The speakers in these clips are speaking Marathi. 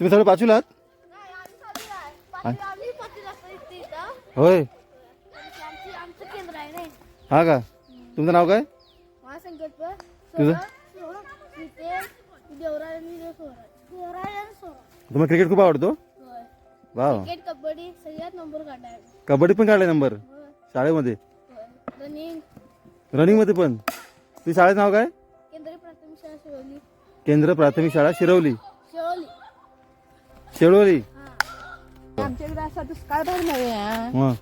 तुम्ही सगळे पाचवीला आहात. होय. केंद्र हा का? तुमचं नाव काय? तुझं? तुम्हाला क्रिकेट खूप आवडतो? होय. वा क्रिकेट कबड्डी सगळ्यात नंबर काढाय कबड्डी पण काढलाय नंबर. शाळेमध्ये. रनिंग रनिंगमध्ये पण. तुझी शाळेचं नाव काय? केंद्रीय प्राथमिक शाळा शिवली केंद्र प्राथमिक शाळा शिरवली. शिवली शेळवली? आमच्याकडे असा दुष्काळ भर नाही आहे. मग?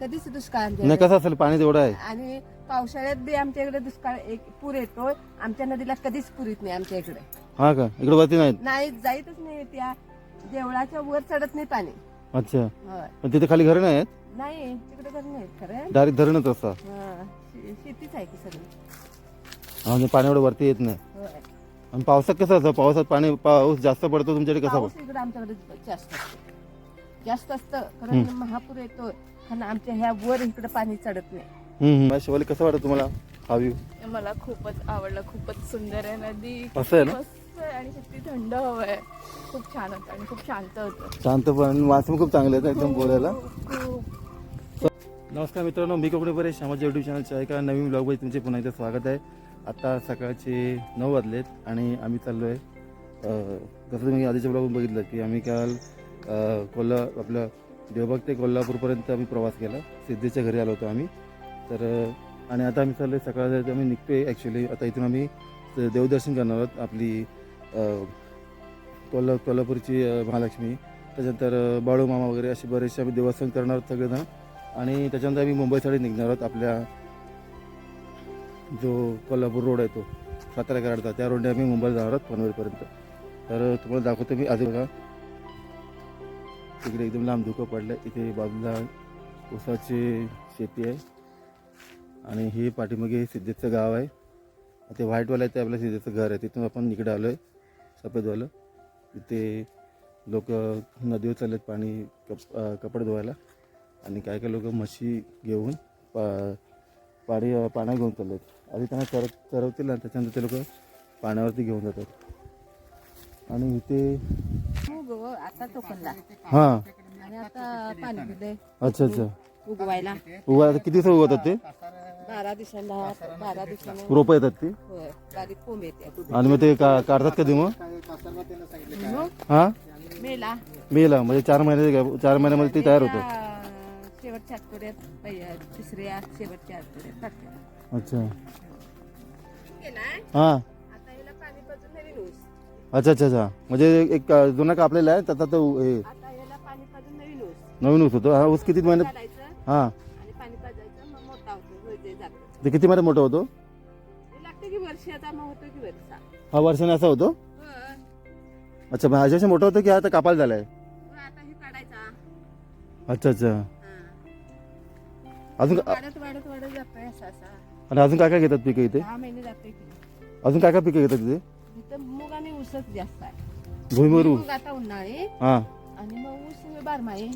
कधीच दुष्काळ नाही कसं असेल पाणी तेवढं आहे? आणि पावसाळ्यात बी आमच्याकडे दुष्काळ एक पूर येतो आमच्या नदीला कधीच पूर येत नाही आमच्या इकडे. हा का? इकडे वरती नाहीत? नाही जाईतच नाही त्या देवळाच्या वर चढत नाही पाणी. अच्छा. होय. पण तिथे खाली घरं नाही आहेत नाही तिकडे घर नाही खरं. डायरेक्ट धरणच असतात हं. शे- शेतीच आहे की सगळी. म्हणजे पाणी एवढं वरती येत नाही. होय. आणि पावसात कसं असतं? पावसात पाणी पाऊस जास्त पडतो तुमच्याकडे कसं पाऊस इकडे आमच्याकडे जास्त असतो. जास्त असतं कारण महापूर येतो कारण आमच्या ह्या वर इकडे पाणी चढत नाही. हम्म शिवाली कसं वाटतं तुम्हाला हा व्ह्यू मला खूपच आवडलं. खूपच सुंदर आहे नदी. असं आहे ना? मस्त आहे आणि किती थंड हवं आहे. खूप छान होतं आणि खूप शांत होतं. शांत पण पण खूप चांगले आहेत एकदम बोलायला. खूप. नमस्कार मित्रांनो मी कपडे परेश माझ्या यूट्यूब चॅनलच्या एका नवीन ब्लॉगमध्ये तुमचे पुन्हा एकदा स्वागत आहे. आता सकाळचे नऊ वाजलेत आणि आम्ही चाललो आहे जसं तुम्ही आधीच्या ब्लॉगून बघितलं की आम्ही काल कोल्हा आपलं देवबाग ते कोल्हापूरपर्यंत आम्ही प्रवास केला. सिद्धीच्या घरी आलो होतो आम्ही. तर आणि आता आम्ही चाललो आहे सकाळ आम्ही निघतो आहे ॲक्च्युली आता इथून आम्ही देवदर्शन करणार आहोत आपली कोल्हा कोल्हापूरची महालक्ष्मी. त्याच्यानंतर बाळूमामा वगैरे असे बरेचसे आम्ही देवस्थान करणार आहोत सगळेजण. आणि त्याच्यानंतर आम्ही मुंबईसाठी निघणार आहोत आपल्या जो कोल्हापूर रोड आहे तो सातारा कराडचा त्या रोडने आम्ही मुंबईला जाणार आहोत पनवेलपर्यंत. तर तुम्हाला दाखवतो मी आधी बघा. तिकडे एकदम लांब धुकं पडलं इथे बाजूला ऊसाची शेती आहे. आणि हे पाठीमागे सिद्धेचं गाव आहे. ते व्हाईटवालं आहे ते आपलं सिद्धेचं घर आहे. तिथून आपण इकडे आलो आहे सफेदवालं. तिथे लोक नदीवर चाललेत पाणी कप कपडे धुवायला. आणि काय काय लोक म्हशी घेऊन पा पाणी पाण्या घेऊन चाललेत. आधी त्यांना चर चरवतील आणि त्याच्यानंतर ते लोक पाण्यावरती घेऊन जातात. आणि इथे हां दिलंय अच्छा अच्छा. उगवायला. उगा आता किती दिवस उगवतात ते? बारा दिवसांना बारा दिवसांना. रोपं येतात ते? होय बारीक कोंब येते आणि मग ते का काढतात कधी मग? हां? मेला. मेला म्हणजे चार महिने चार महिन्यामध्ये ते तयार होतं शेवटच्या आठवड्यात तिसऱ्या शेवटच्या आठवड्यात अच्छा. हां. अच्छा अच्छा अच्छा. म्हणजे एक जुना कापलेला आहे त्याचा तो हे. नवीन ऊस होतो. हा ऊस किती महिन्यात? हां. ते किती महिन्यात मोठा होतो? हे हा वर्षाने असा होतो. अच्छा मग ह्याच्यापेक्षा मोठा होतो की आता कापायला झालाय? अच्छा अच्छा. अजून वाढत वाढत वाढत जातोय असा. आणि अजून काय काय घेतात पिकं इथे? महिने जाते अजून काय काय पिकं घेतात तिथे इथं मूग आणि ऊसच जास्त आहे. भुईमूग ऊस. मूग आता उन्हाळी. हां. आणि मग ऊस बारमाही.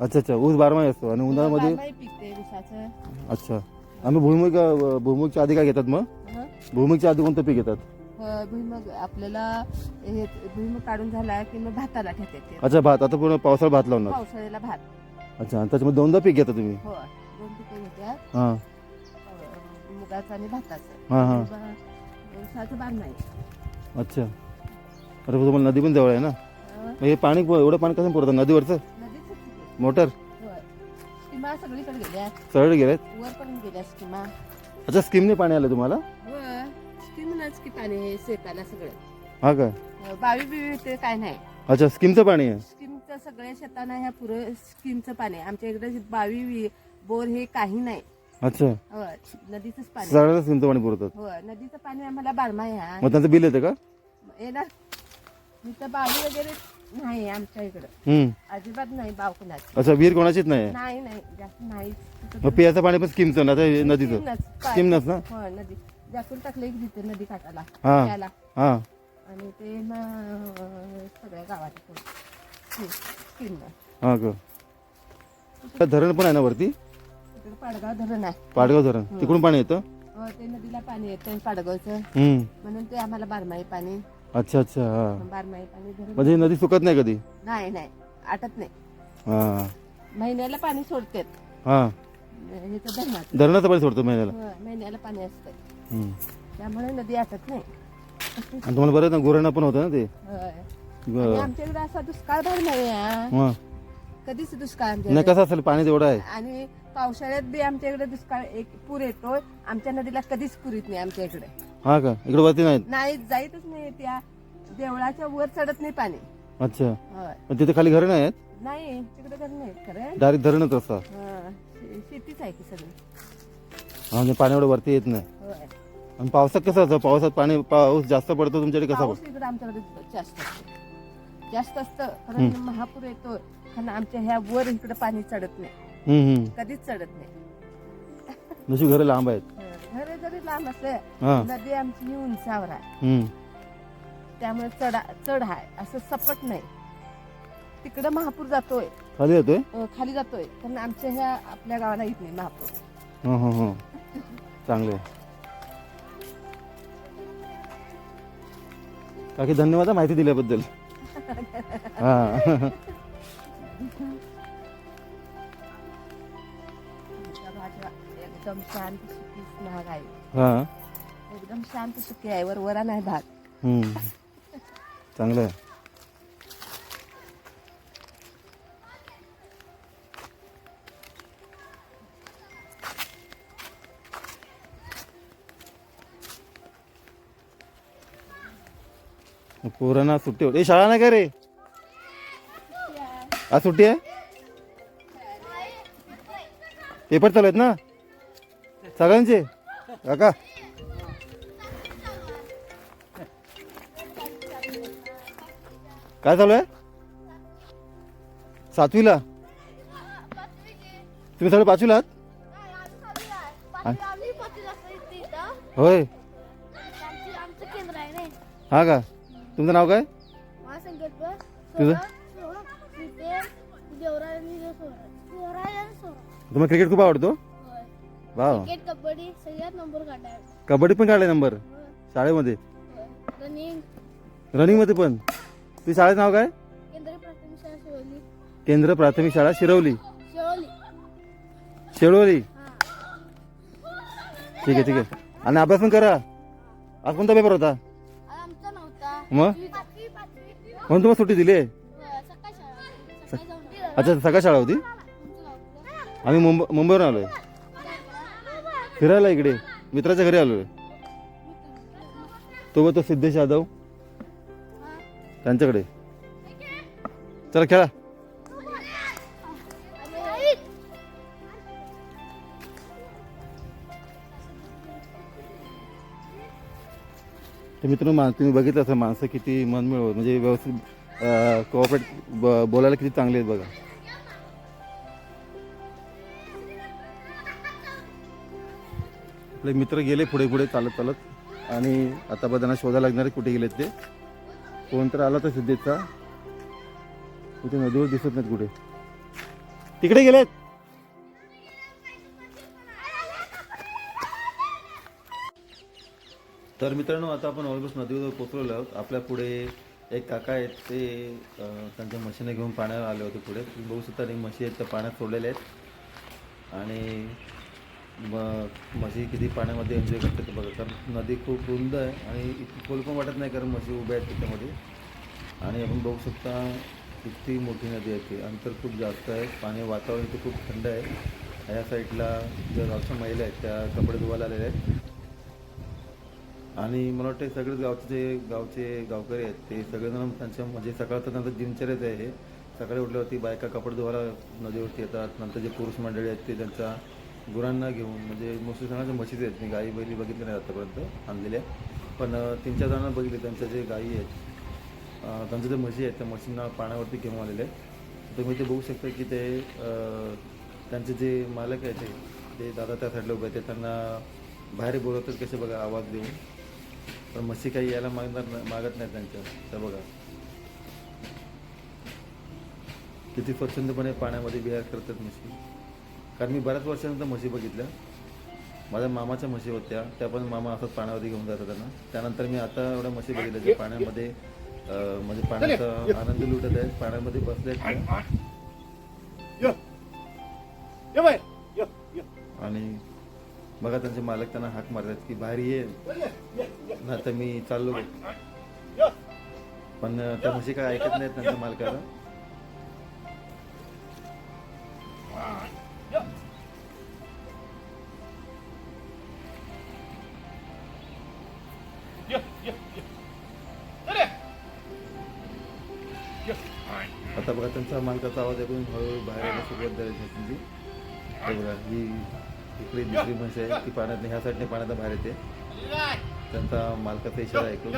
अच्छा अच्छा. ऊस बारमाही असतो. आणि उन्हाळ्यामध्ये? बारमाही पिकते ऊसाचं. अच्छा. आम्ही भुईमुग अं, भुईमुगच्या आधी काय घेतात मग? हं. भुईमुगच्या आधी कोणतं पीक घेतात? ह, भुईमग आपल्याला हे भुईमग काढून झाला की मग भाताला ठेवते अच्छा भात. आता पूर्ण पावसाळा भात लावणार. पावसाळ्याला भात. अच्छा. आणि त्याच्यामध्ये दोनदा पीक घेता तुम्ही? हो दोन पिकं घेतात. हां. मुगाचं आणि भाताचं. हां हां. बा- अच्छा. अरे तुम्हाला नदी पण जवळ आहे ना? हं. मग हे पाणी एवढं पाणी कसं पुरतं? नदीवरचं? नदीच. मोटर? होय. स्कीमा सगळीकडे गेल्या. सरळ गेलेत वर पण गेल्या स्कीमा. अच्छा स्कीमने पाणी आलं तुम्हाला? होय. स्कीमनच की पाणी हे शेताला सगळं. हा का? अं, बावी बिवी ते काय नाही. अच्छा स्कीमचं पाणी आहे? स्कीमचं सगळ्या शेताना ह्या पुरं स्कीमचं पाणी आहे. आमच्या इकडे बावी वि- बोर हे काही नाही. अच्छा. होय नदीचंच पाणी. सरळ स्कीमचं पाणी पुरवतात. होय नदीचं पाणी आम्हाला बारमाही आहे. मग त्यांचं बिल येतं का? येणार इथं बावी वगैरे नाही आमच्या इकडं. हम्म. अजिबात नाही बाव कुणाची. अच्छा विहीर कोणाचीच नाही आहे? नाही नाही जास्त नाही मग पियाचं पाणी पण स्कीमचं ना आता हे नदीचं? स्कीमनंच. ना? हो नदी. जाकून टाकले की तिथे नदी काठाला हा. हां. आणि ते मग अं, सगळ्या गावात स्कीम हां का? धरण पण आहे ना वरती? पाडगाव धरण आहे. पाडगाव धरण. तिकडून पाणी येतं? हो, ते नदीला पाणी येतं पाडगावचं. हम्म. म्हणून ते आम्हाला बारमाही पाणी. अच्छा अच्छा हा. बारमाही पाणी म्हणजे नदी सुकत नाही कधी? नाही नाही. आटत नाही. हा. महिन्याला पाणी सोडतात. हा. धरणाचं. धरणाचं पाणी सोडतो महिन्याला? हो, महिन्याला पाणी असतं हम्म. त्यामुळे नदी आटत नाही. आणि तुम्हाला बरं ना गुरांना पण होतं ना ते? होय. आणि बरं. आमच्याकडे असा दुष्काळ भाग नाही हा. हा. कधीच दुष्काळ नाही कसं असेल? पाणी तेवढं आहे. आणि पावसाळ्यात बी आमच्याकडे दुष्काळ एक पूर येतोय. आमच्या नदीला कधीच पूर येत नाही आमच्या इकडे. हा का? इकडे वरती नाहीत? नाही जाईतच नाही त्या देवळाच्या वर चढत नाही पाणी. अच्छा. होय. पण तिथे खाली घरं नाही आहेत नाही तिकडे घर नाही खरं. डायरेक्ट धरणच असतं हं. शे- शेतीच आहे की सगळी. हा, म्हणजे पाणी एवढं वरती येत नाही. होय. आणि पावसात कसं असतं? पावसात पाणी पाऊस जास्त पडतो तुमच्याकडे कसा पाऊस इकडे आमच्याकडे जास्त असतो. जास्त असतं कारण महापूर येतो कारण आमच्या ह्या वर इकडे पाणी चढत नाही. हम्म कधीच चढत नाही. जशी घरं लांब आहेत. घरे जरी लांब असले हा. नदी आमची ही उंचावर आहे. हम्म. त्यामुळे चढा चढ आहे. असं सपट नाही. तिकडं महापूर जातोय. खाली येतोय अं, खाली जातोय. कारण आमच्या ह्या आपल्या गावाला येत नाही महापूर. हा हा हा. चांगले काकी धन्यवाद हा माहिती दिल्याबद्दल. हा. भाज्या एकदम शांत सुखी महाग आहे हा. एकदम शांत सुखी आहे वर वरा नाही भाग हम्म. चांगलं आहे पोरांना सुट्टी होती. ए, शाळा नाही का रे? आज सुट्टी आहे? पेपर चालू आहेत ना? सगळ्यांचे? काका? काय चालू आहे? सातवीला? तुम्ही सगळे पाचवीला आहात? होय. हा का? तुमचं नाव काय? तुझं? तुम्हाला क्रिकेट खूप आवडतो. वा क्रिकेट कबड्डी सगळ्यात नंबर काढाय कबड्डी पण काढले नंबर शाळेमध्ये? रनिंग रनिंगमध्ये पण? तुझी शाळेचं नाव काय? केंद्र प्राथमिक शाळा शिरवली शेळवली ठीक आहे ठीक आहे. आणि अभ्यास पण करा. आज कोणता पेपर होता? मग? म्हणून तुम्हाला सुट्टी दिली अच्छा सकाळ शाळा होती? आम्ही मुंबई मुंबईवरून आलोय. फिरायला इकडे? मित्राच्या घरी आलोय. तो तो सिद्धेश यादव. त्यांच्याकडे. चला खेळा. तर मित्रांनो मा तुम्ही बघितलं असं माणसं किती मन मिळवत म्हणजे व्यवस्थित कोऑपरेट बोलायला किती चांगले आहेत बघा. आपले मित्र गेले पुढे पुढे चालत चालत. आणि आता बदाना त्यांना शोधायला लागणार कुठे गेलेत ते. कोण तर आला तर सिद्धेचा कुठे नदीवर दिसत नाहीत कुठे. तिकडे गेलेत. तर मित्रांनो आता आपण ऑलमोस्ट नदीवर पोचलेलो आहोत. आपल्या पुढे एक काका आहेत ते त्यांच्या म्हशीने घेऊन पाण्यावर आले होते पुढे. बघू शकता आणि म्हशी आहेत त्या पाण्यात सोडलेल्या आहेत. आणि मग म्हशी किती पाण्यामध्ये एन्जॉय करतात ते बघा. कारण नदी खूप रुंद आहे आणि खोल पण वाटत नाही कारण म्हशी उभ्या आहेत त्याच्यामध्ये. आणि आपण बघू शकता किती मोठी नदी आहे ती. अंतर खूप जास्त आहे. पाणी वातावरण इथे खूप थंड आहे. या साईडला ज्या गावच्या महिला आहेत त्या कपडे धुवायला आलेल्या आहेत. आणि मला वाटतं सगळेच गावचे जे गावचे गावकरी आहेत ते सगळेजण त्यांच्या म्हणजे सकाळचं त्यांचं दिनचर्याच आहे हे. सकाळी उठल्यावरती बायका कपडे धुवायला नदीवरती येतात नंतर जे पुरुष मंडळी आहेत ते त्यांच्या गुरांना घेऊन म्हणजे मोस्टली सगळ्यांच्या म्हशीच आहेत. मी गाई बैली बघितली नाही आतापर्यंत आणलेल्या. पण तीन चार जणांना बघितले. त्यांच्या जे गाई आहेत त्यांच्या जे म्हशी आहेत त्या म्हशींना पाण्यावरती घेऊन आलेले आहेत. तुम्ही ते बघू शकता की ते त्यांचे जे मालक आहेत ते ते दादा त्या साईडला उभे आहेत. ते त्यांना बाहेर बोलवतात कसे बघा आवाज देऊन. पण म्हशी काही यायला मागणार नाही- मागत नाही त्यांच्या. तर बघा. किती स्वच्छंदपणे पाण्यामध्ये बिहार करतात म्हशी कारण मी बऱ्याच वर्षानंतर म्हशी बघितल्या. माझ्या मामाच्या म्हशी होत्या. त्या पण मामा असंच पाण्यावरती घेऊन जातात त्यांना. त्यानंतर मी आता एवढ्या म्हशी बघितल्या ज्या पाण्यामध्ये म्हणजे पाण्याचा आनंद लुटत आहेत पाण्यामध्ये बसले बघा त्यांचे मालक त्यांना हाक मारतात की बाहेर ये. ना तर मी चाललो पण त्या म्हशी काय ऐकत नाहीत त्यांच्या मालकाला? आता बघा त्यांचा मालकाचा आवाज ऐकून हळूहळू बाहेर सुरुवात झाली बघा ही इकडे दुसरी म्हशी आहे. ती पाण्यात ह्या साईडने पाण्यात बाहेर येते. त्यांचा मालकाचा इशारा ऐकून.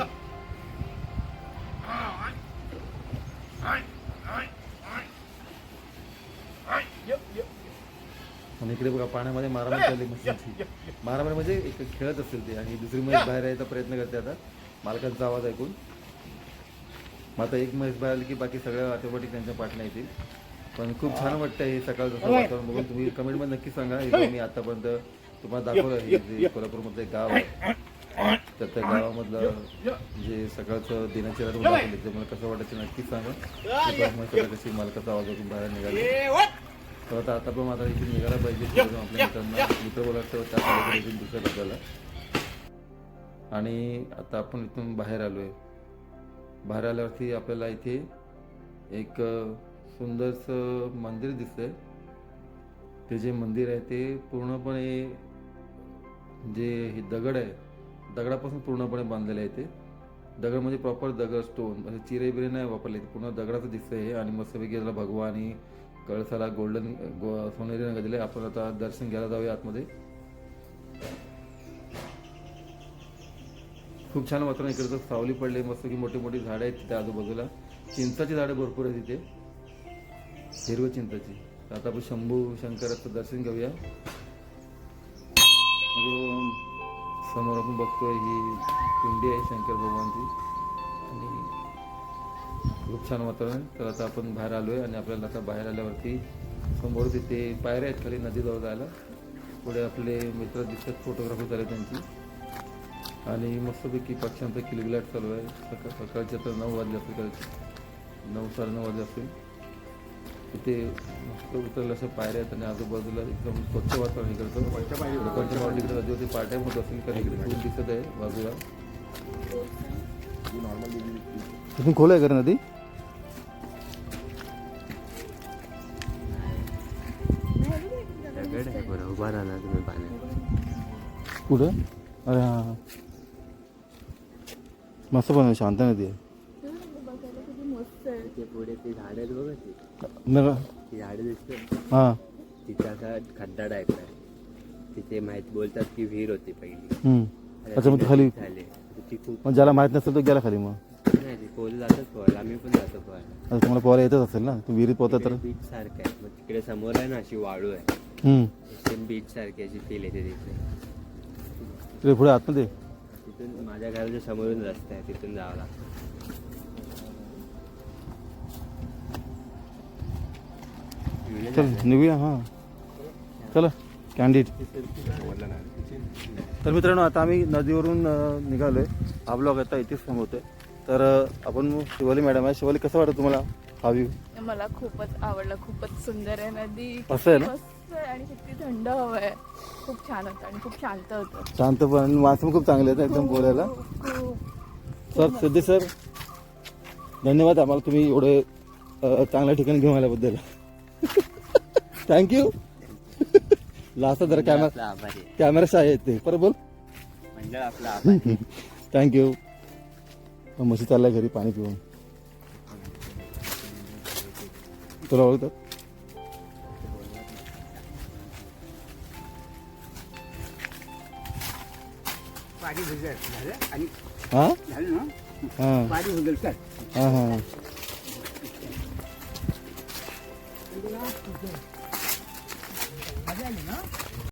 आणि इकडे बघा पाण्यामध्ये मारामारी चालली म्हशींची मारामारी म्हणजे एक खेळत असेल ते आणि दुसरी म्हैस बाहेर यायचा प्रयत्न करते आता. मालकाचा आवाज ऐकून. मग आता एक म्हैस बाहेर आली की बाकी सगळ्या ऑटोमॅटिक त्यांच्या पाठण्या येतील. पण खूप छान वाटतं हे सकाळ जसं वातावरण बघून. तुम्ही कमेंटमध्ये नक्की सांगा. इथं मी आतापर्यंत तुम्हाला दाखवलं हे जे कोल्हापूरमधलं एक गाव आहे. तर त्या गावामधलं जे सकाळचं दिनाचर्या तुम्हाला दाखवली ते मला कसं वाटायचं नक्कीच सांगा. कशी मालकाचा आवाज ऐकून बाहेर निघाले. तर आता आता पण आता इथून निघायला पाहिजे. आपल्या मित्रांना मित्र बोलायचं त्या दुसऱ्या डब्याला आणि आता आपण इथून बाहेर आलो आहे बाहेर आल्यावरती आपल्याला इथे एक सुंदरसं मंदिर दिसतंय. ते जे मंदिर आहे ते पूर्णपणे जे हे दगड आहे दगडापासून पूर्णपणे बांधलेलं आहे ते. दगड म्हणजे प्रॉपर दगड स्टोन म्हणजे चिरे बिरे नाही वापरले. पूर्ण दगडाचं दिसतंय हे आणि मस्तपैकी याला भगवानी कळसाला गोल्डन गो सोनेरी रंग दिले आपण आता दर्शन घ्यायला जाऊया आतमध्ये. खूप छान वातावरण इकडे तर सावली पडले मस्त की मोठी मोठी झाडं आहेत तिथे आजूबाजूला. चिंचाची झाडं भरपूर आहेत तिथे. हिरवचिंताची. तर आता आपण शंभू शंकराचं दर्शन घेऊया. समोर आपण बघतोय ही पिंडी आहे शंकर भगवानची. आणि खूप छान वातावरण. तर आता आपण बाहेर आलो आहे आणि आपल्याला आता बाहेर आल्यावरती समोर तिथे पायऱ्या आहेत खाली नदीजवळ जायला. पुढे आपले मित्र दिसतात फोटोग्राफी झाले त्यांची. आणि मस्तपैकी पक्ष्यांचा किलबिलाट चालू आहे. सकाळ सकाळचे तर नऊ वाजले असतील कदाचित नऊ साडेनऊ वाजले असतील. उतरलं असं पायऱ्या आणि आजूबाजूला एकदम स्वच्छ वातावरण इकडचं नदीवरती पार्ट्या होत कारण इकडे दिसत आहे बाजूला. खोल आहे का नदी? उभा राहणार तुम्ही कुठं? अरे हाँ. मस्त पण शांत नदी आहे. ते पुढे ते झाड आहेत बघा ती. नका ती झाडं दिसतात. हां. तिथे असा खड्डा टाईप आहे तिथे माहीत बोलतात की विहीर होती पहिली. हम्म. अच्छा मग ती खाली. झाले. ती खूप मग ज्याला माहीत नसेल तो गेला खाली मग. नाही ती पोल जातात पोहायला. आम्ही पण जातो पोहायला. आता तुम्हाला पोहायला येतच असेल ना? तू विहिरीत पोहता तर? बीच सारखं आहे. मग तिकडे समोर आहे ना अशी वाळू आहे. हम्म. सेम बीच सारखी अशी फील येते तिथे. तिकडे पुढे आतमध्ये? तिथून माझ्या घराच्या समोरून रस्ता आहे. तिथून जावं लागतं. चल निघूया हां. चला कॅन्डिड तर मित्रांनो आता आम्ही नदीवरून अ, निघालोय. हा ब्लॉग आता इथेच थांबवतोय. तर आपण शिवाली मॅडम आहे. शिवाली कसं वाटतं तुम्हाला हा व्ह्यू मला खूपच आवडलं. खूपच सुंदर आहे नदी. असं आहे ना? आहे आणि किती थंड हवा आहे. खूप छान होतं आणि खूप शांत होतं. शांत पण माणसं पण खूप चांगले आहेत एकदम बोलायला. सर सिद्धे सर धन्यवाद आम्हाला तुम्ही एवढे चांगल्या ठिकाणी घेऊन आल्याबद्दल. थँक्यू लास्ट जरा कॅमेरा आहे. कॅमेरा आहेत ते. बरं बोल. मंडळ आपला आभारी थँक्यू म्हशी चाललाय घरी पाणी पिऊन. तुला ओळखतात? पाणी भुजल. झालं? आणि हां? झालं ना? हां. पाणी भुजल कर हां हां. मजा आली ना